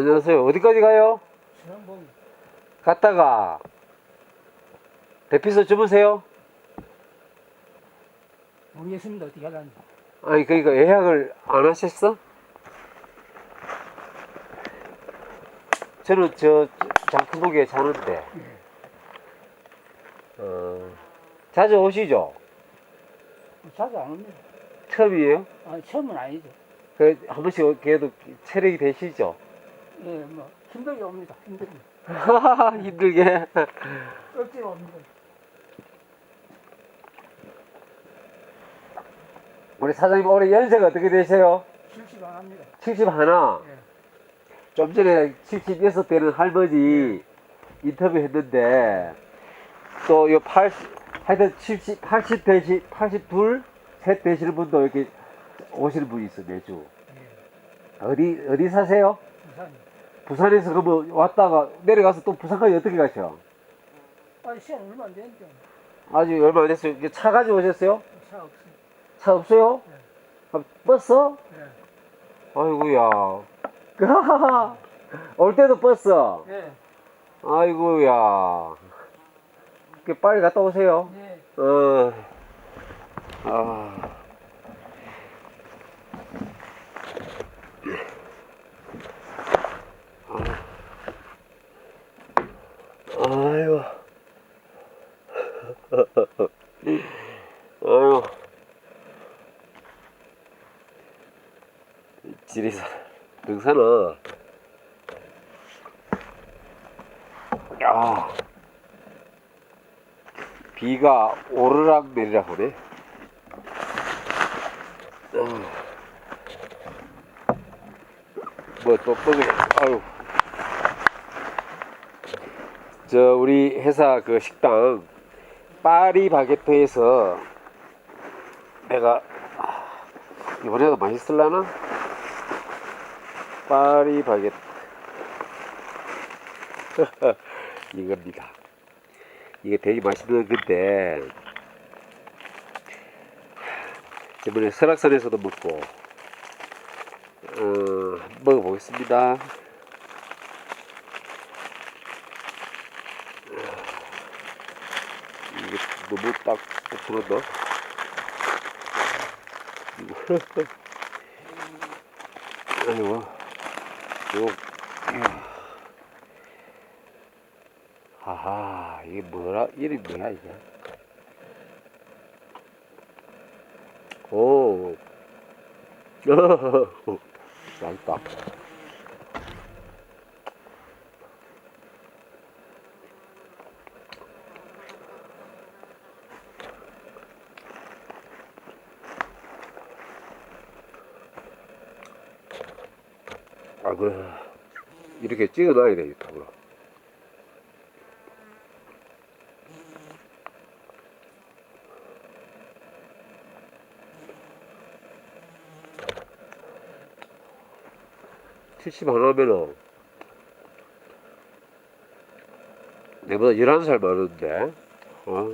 안녕하세요. 어디까지 가요? 지난번 갔다가 대피소 주무세요? 모르겠습니다. 어떻게 하려는지. 아니 그러니까 예약을 안 하셨어? 저는 저 장크복에 자는데 어, 자주 오시죠? 자주 안 옵니다. 처음이에요? 아, 처음은 아니죠. 그 한 번씩 그래도 체력이 되시죠? 예, 뭐 힘들게 옵니다. 힘들게. 힘들게 억지로 옵니다. 우리 사장님 올해 연세가 어떻게 되세요? 실시안 합니다. 71 예. 좀 전에 76 되는 할머니 인터뷰 했는데 또요 80, 하여튼 70, 80 되시, 82, 셋 되시는 분도 이렇게 오시는 분이 있어 매주. 예. 어디, 어디 사세요? 부산. 부산에서 그러면 왔다가 내려가서 또 부산까지 어떻게 가셔? 아, 시간 얼마 안 되는데. 아직 얼마 안 됐어요. 이게 차 가지고 오셨어요? 차 없습니다. 차 없어요? 네. 아, 버스? 예. 아이고야. 올 때도 버스. 예. 아이고야. 그 빨리 갔다 오세요. 예. 어. 아. 아유. 아유. 지리산 등산은 야 비가 오르락 내리락 하네. 뭐또 뻥이 아유. 저 우리 회사 그 식당 파리 바게트에서 내가 아, 이번에도 맛있을라나? 파리 바게트 이겁니다. 이게 되게 맛있는 건데 이번에 설악산에서도 먹고 어, 먹어보겠습니다. 이게 너무 딱 붙어놨나? 이거 아이고 요 하하 이게 뭐라 이름이 뭐야 이게 오 맛있다 아그 이렇게 찍어놔야 되겠다 그럼 칠십 하나면은 내보다 11살 많은데 아.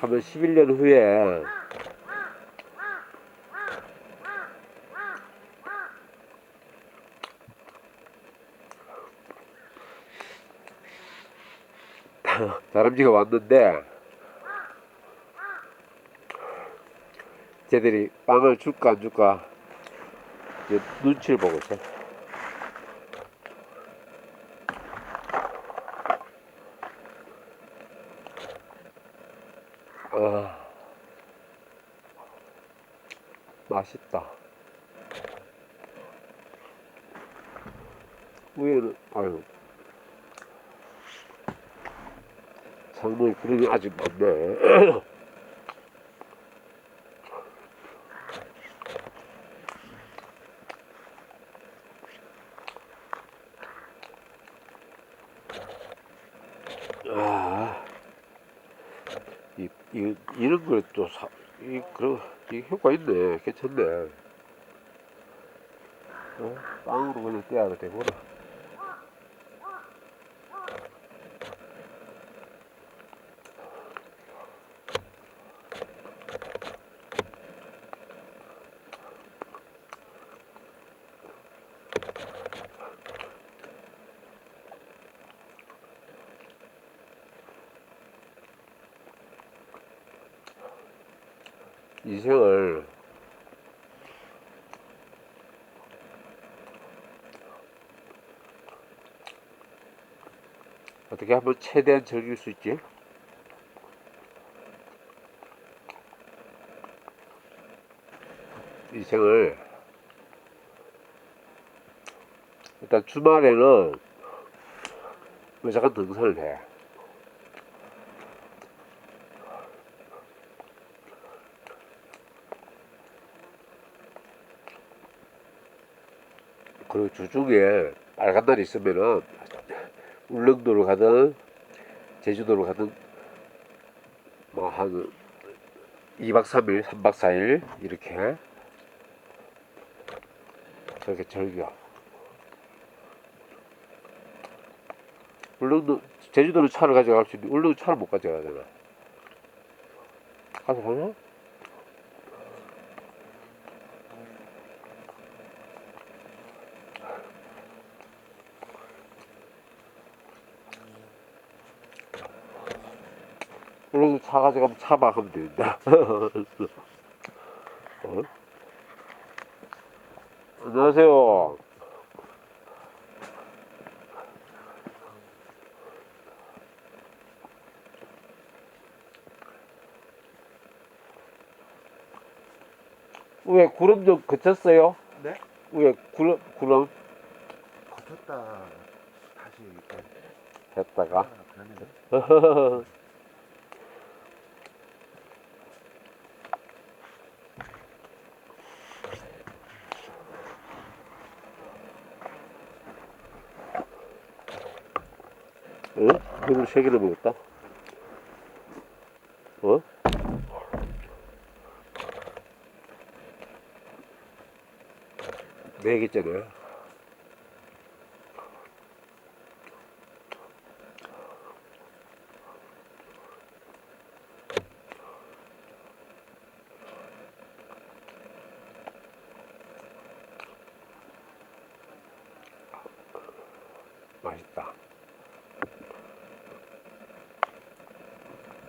하면 11년 후에 다람쥐가 왔는데 쟤들이 빵을 줄까 안 줄까 눈치를 보고 있어. 아, 맛있다. 위에는 아유 상당히 그림이 아직 많네. 아, 이, 이, 이런 걸또 사, 이, 그런, 이 효과 있네. 괜찮네. 어? 빵으로 그냥 떼야 되구나. 인생을 어떻게 하면 최대한 즐길 수 있지? 인생을 일단 주말에는 무조건 등산을 해. 그리고 주중에 빨간 날 있으면은 울릉도를 가든 제주도를 가든 뭐한 2박 3일, 3박 4일 이렇게 저렇게 즐겨. 울릉도 제주도는 차를 가져갈 수 있는데 울릉도 차를 못 가져가잖아. 가서 가냐? 울릉도 차 가져가면 차만 하면 된다. 어? 안녕하세요. 왜 구름 좀 그쳤어요? 네? 왜 구름 구름 거쳤다 다시 이렇게 했다가 변해. 응? 오늘 세 개를 먹었다. 어? 네 개짜리야. 맛있다.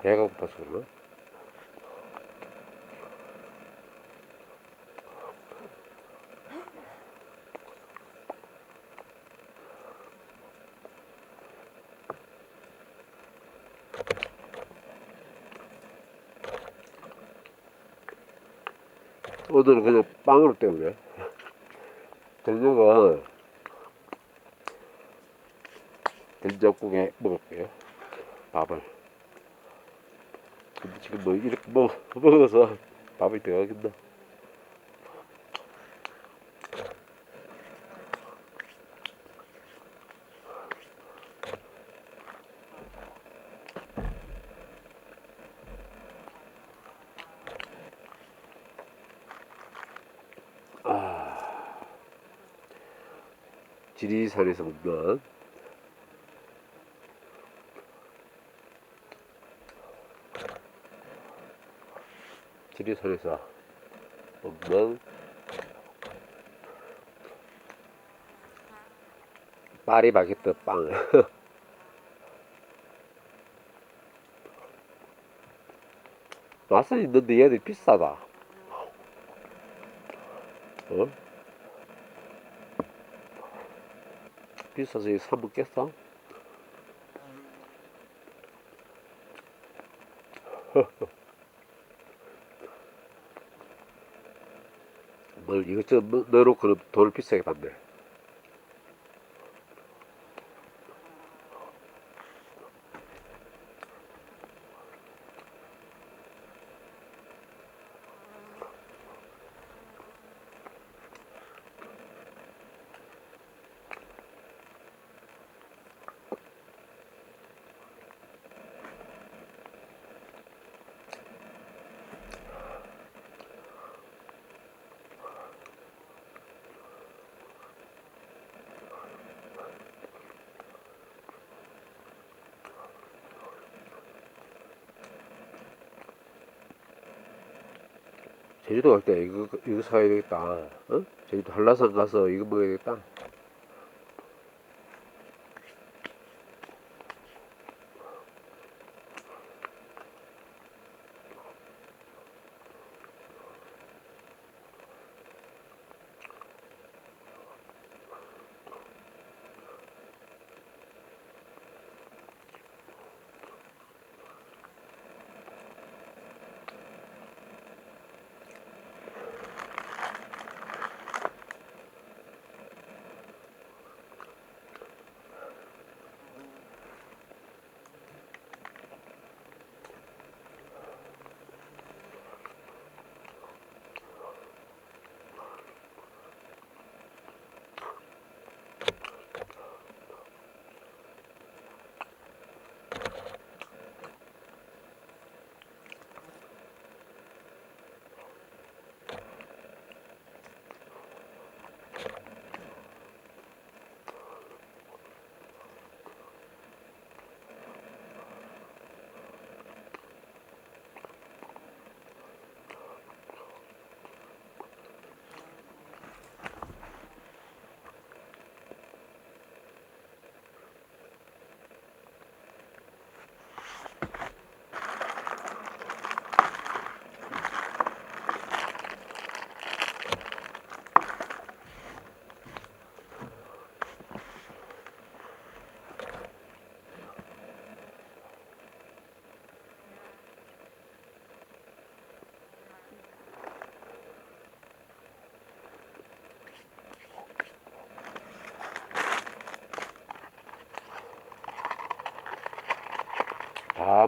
배가 고파서 그러나? 오늘은 그냥 빵으로 때우네. 저녁은 된장국에 먹을게요. 밥을. 근데 지금 뭐 이렇게 먹, 먹어서 밥이 들어가겠나? 지리산에서 먹는 지리산에서 먹는 파리 바게뜨 빵. 맛은 있는데 얘들 비싸다. 어? 비싸서 이거 사 먹겠어? 뭘 이것저것 넣- 넣어놓고는 돈을 비싸게 받네. 제주도 갈 때 이거 이거 사야 되겠다. 어? 제주도 한라산 가서 이거 먹어야겠다.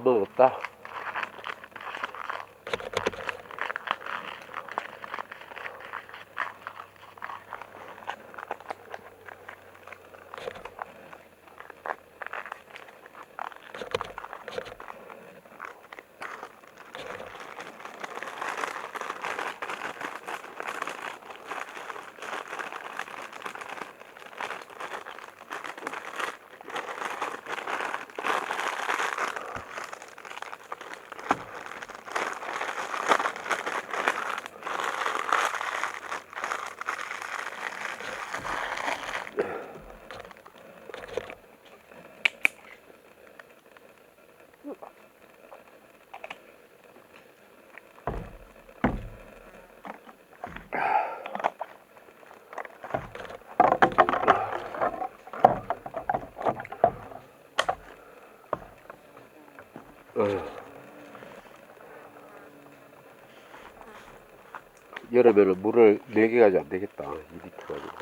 다먹 여름에는 물을 4개 가지고 안 되겠다. 2리터 가지고.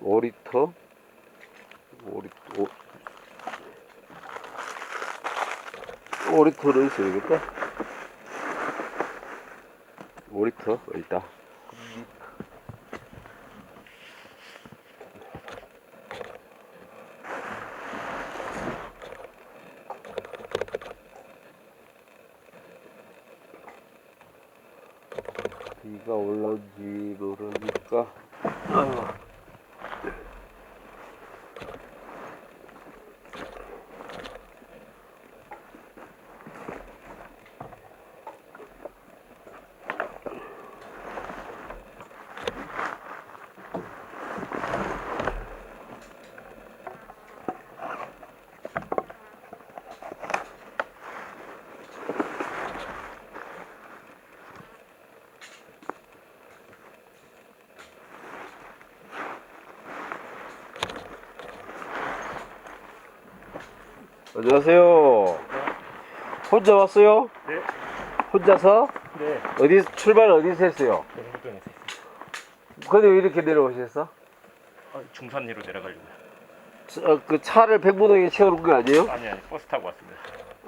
5리터? 5리터, 5, 5리터는 있어야 되겠다. 5리터, 일단. 비가 올라온지 모르니까. 아유. 안녕하세요. 혼자 왔어요? 네. 혼자서? 네. 어디 출발 어디서 했어요? 영동에서 있습니다. 근데 왜 이렇게 내려오셨어? 어, 중산리로 내려가려고요. 어, 그 차를 백무동에 채워놓은 거 아니에요? 아니 아니 버스 타고 왔습니다.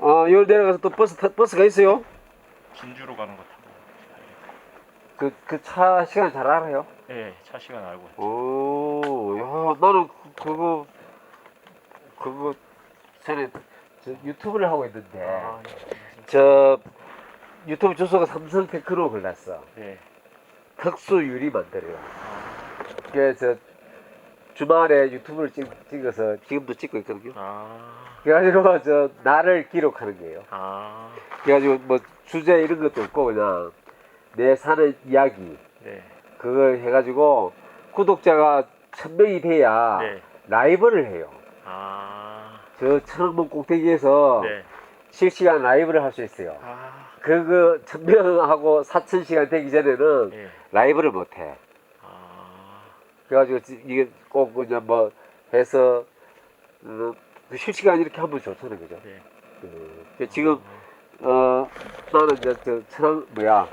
아, 여기 내려가서 또 버스 타, 버스가 있어요? 진주로 가는 거 타고. 그 그 차 시간 잘 알아요? 네, 차 시간 알고. 오, 야, 나는 그- 그거 그거 전에 저 유튜브를 하고 있는데 아, 저 유튜브 주소가 삼성 테크노 골랐어. 네. 특수 유리 만들어요. 아, 그래서 주말에 유튜브를 찍, 찍어서 지금도 찍고 있거든요. 아, 그래가지고 저 나를 기록하는 거예요. 아, 그래가지고 뭐 주제 이런 것도 없고 그냥 내 사는 이야기 네, 그걸 해가지고 구독자가 천 명이 돼야 네, 라이브를 해요. 아, 저 천왕봉 꼭대기에서 네, 실시간 라이브를 할 수 있어요. 아, 그거 천 명하고 사천 시간 되기 전에는 네, 라이브를 못해. 아, 그래가지고 지- 이게 꼭 그냥 뭐 해서 어, 그 실시간 이렇게 하면 좋다는 거죠. 네. 그, 그 지금 어 나는 이제 저 천왕 뭐야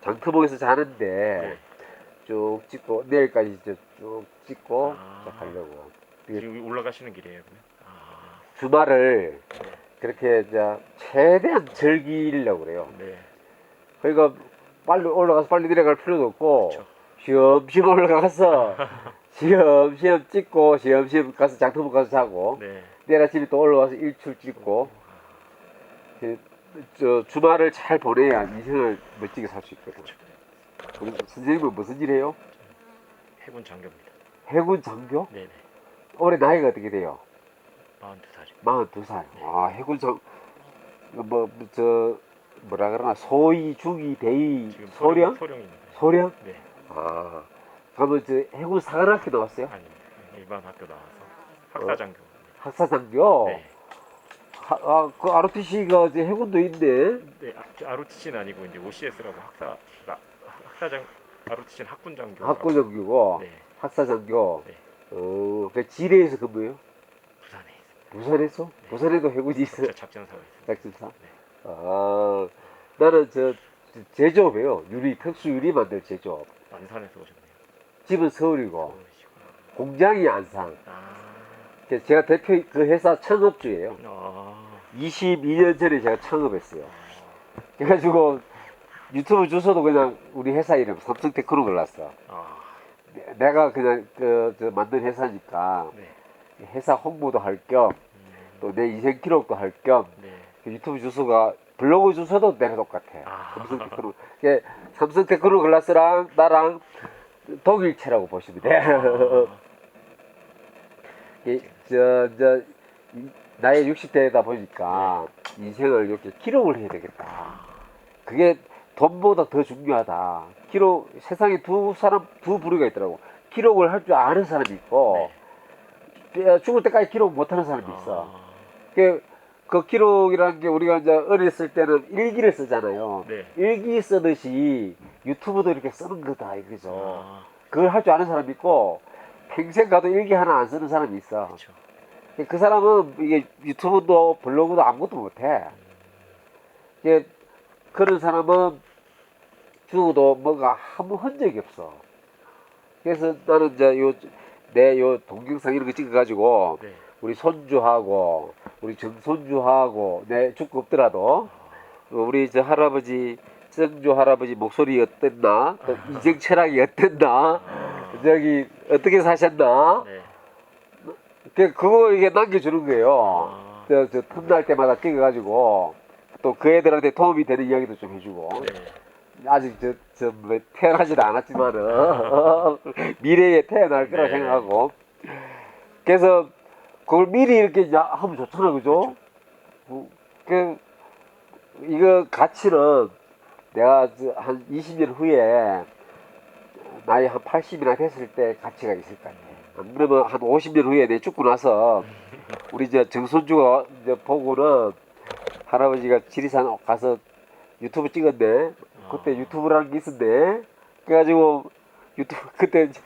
장터봉에서 자는데 네. 쭉 찍고 내일까지 이제 쭉 찍고 아. 가려고 지금 올라가시는 길이에요, 그러면? 아, 주말을 그렇게 이제 최대한 즐기려고 그래요. 네, 그러니까 빨리 올라가서 빨리 내려갈 필요도 없고 그쵸. 쉬엄쉬엄 올라가서 쉬엄쉬엄 찍고 쉬엄쉬엄 가서 장터봉 가서 자고 네. 내일 아침에 또 올라와서 일출 찍고 그, 저 주말을 잘 보내야 인생을 멋지게 살 수 있거든요. 우리 선생님은 무슨 일 해요? 해군 장교입니다. 해군 장교? 네, 네. 올해 나이가 어떻게 돼요? 42살이요. 42살. 아, 해군 장, 뭐, 저, 뭐라 그러나, 소위, 중위, 대위, 지금 소령? 소령입니다. 소령? 네, 아, 그러면 저 해군 사관학교 나왔어요? 아닙니다. 일반 학교 나와서 학사 장교. 학사장교? 네. 하, 아, 그 ROTC가 이제 해군도 있네. 네, ROTC는 아니고 이제 OCS라고 학사 나- 학사장 ROTC는 학군 장교. 학군장교고, 네, 학사장교. 네. 어, 그 지뢰에서 근무해요? 부산에. 부산에서? 네. 부산에도 해군이 있어요? 있습니다. 작전사? 네. 아, 나는 저, 저 제조업이에요. 유리, 특수 유리 만들 제조업. 안산에서 오셨네요. 집은 서울이고, 서울이시구나. 공장이 안산. 아, 그 제가 대표 그 회사 창업주예요. 아, 22년 전에 제가 창업했어요. 그래가지고 유튜브 주소도 그냥 우리 회사 이름 삼성 테크노 골랐어. 아, 내- 내가 그냥 그, 저 만든 회사니까 네. 회사 홍보도 할 겸또 음, 내 인생 기록도 할겸 네. 그 유튜브 주소가 블로그 주소도 내가 똑같아. 아. 삼성 테크노. 예, 삼성 테크노 글라스랑 나랑 독일체라고 보시면 돼. 아, 이- 저, 저, 이- 나이 60대다 보니까 인생을 이렇게 기록을 해야 되겠다. 그게 돈보다 더 중요하다. 기록, 세상에 두 사람, 두 부류가 있더라고. 기록을 할 줄 아는 사람이 있고, 어, 죽을 때까지 기록 못하는 사람이 있어. 아, 그, 그 기록이라는 게 우리가 이제 어렸을 때는 일기를 쓰잖아요. 네. 일기 쓰듯이 유튜브도 이렇게 쓰는 거다, 이거죠. 아, 그걸 할 줄 아는 사람이 있고, 평생 가도 일기 하나 안 쓰는 사람이 있어. 그렇죠. 그 사람은 이게 유튜브도 블로그도 아무것도 못해. 이게 그런 사람은 죽어도 뭔가 아무 흔적이 없어. 그래서 나는 이제 요, 내 요 동영상 이런 거 찍어가지고 네. 우리 손주하고 우리 정손주하고 내 죽고 없더라도 우리 저 할아버지 성주 할아버지 목소리 어땠나 또 이정 철학이 어땠나 저기 어떻게 사셨나 네. 그 그거 이게 남겨주는 거예요. 아, 저, 저 틈날 때마다 찍어가지고 또 그 애들한테 도움이 되는 이야기도 좀 해주고 네. 아직 저, 저 뭐, 태어나지도 않았지만은 미래에 태어날 거라 네. 생각하고 그래서 그걸 미리 이렇게 이제 하면 좋잖아 그죠? 그, 그 이거 가치는 내가 저한 20년 후에 나이 한 80이나 됐을 때 가치가 있을 것 같아. 안 그러면 한 50년 후에 내 죽고 나서 우리 이제 정손주가 이제 보고는 할아버지가 지리산 가서 유튜브 찍었네. 그때 유튜브라는 게 있었네. 그래가지고 유튜브 그때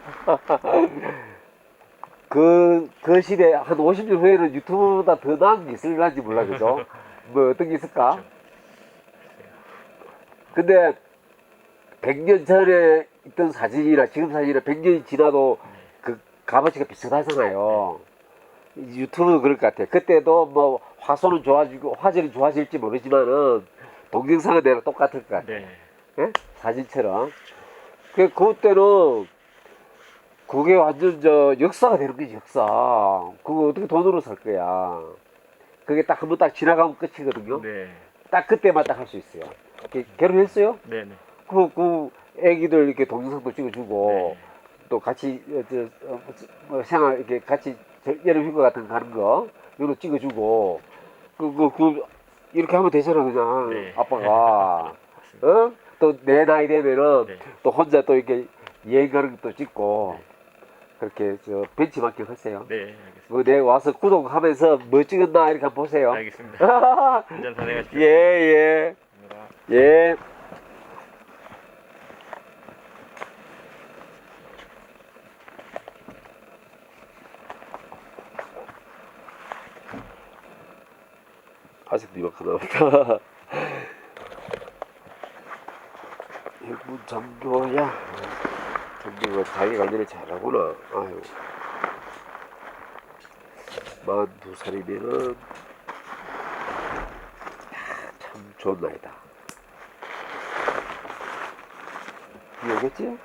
그, 그 시대 한 50년 후에는 유튜브보다 더 나은 게 있을런지 몰라 그죠? 뭐 어떤 게 있을까? 근데 100년 전에 있던 사진이나 지금 사진이나 100년이 지나도 그 값어치가 비슷하잖아요. 이 유튜브도 그럴 것 같아. 그때도 뭐 화소는 좋아지고 화질은 좋아질지 모르지만은 동영상은 내가 똑같을 것 같아. 네. 예? 사진처럼. 그, 그때는 그게 완전 저 역사가 되는 거지, 역사. 그거 어떻게 돈으로 살 거야. 그게 딱 한 번 딱 지나가면 끝이거든요. 네. 딱 그때만 딱 할 수 있어요. 이렇게 결혼했어요? 네. 네. 그, 그, 애기들 이렇게 동영상도 찍어주고, 네. 또 같이, 어, 저, 어, 뭐 생활, 이렇게 같이 저- 여름 휴가 같은 거 가는 거, 이런 거 찍어주고, 그, 그, 그, 이렇게 하면 되잖아, 그냥. 네. 아빠가. 어? 또 내 나이 되면은 네. 또 혼자 또 이렇게 것도 찍고 그렇게 저 벤치마킹 하세요. 네. 알겠습니다. 뭐 내 와서 구독하면서 뭐 찍었나 이렇게 한번 보세요. 알겠습니다. 운전 선행하십시오. 예, 예, 감사합니다. 예. 아직도 이만큼 남았다. 해군 장교야. 장교가 자기 관리를 잘하구나. 아유. 42살이면은 참 좋은 나이다. 여겠지?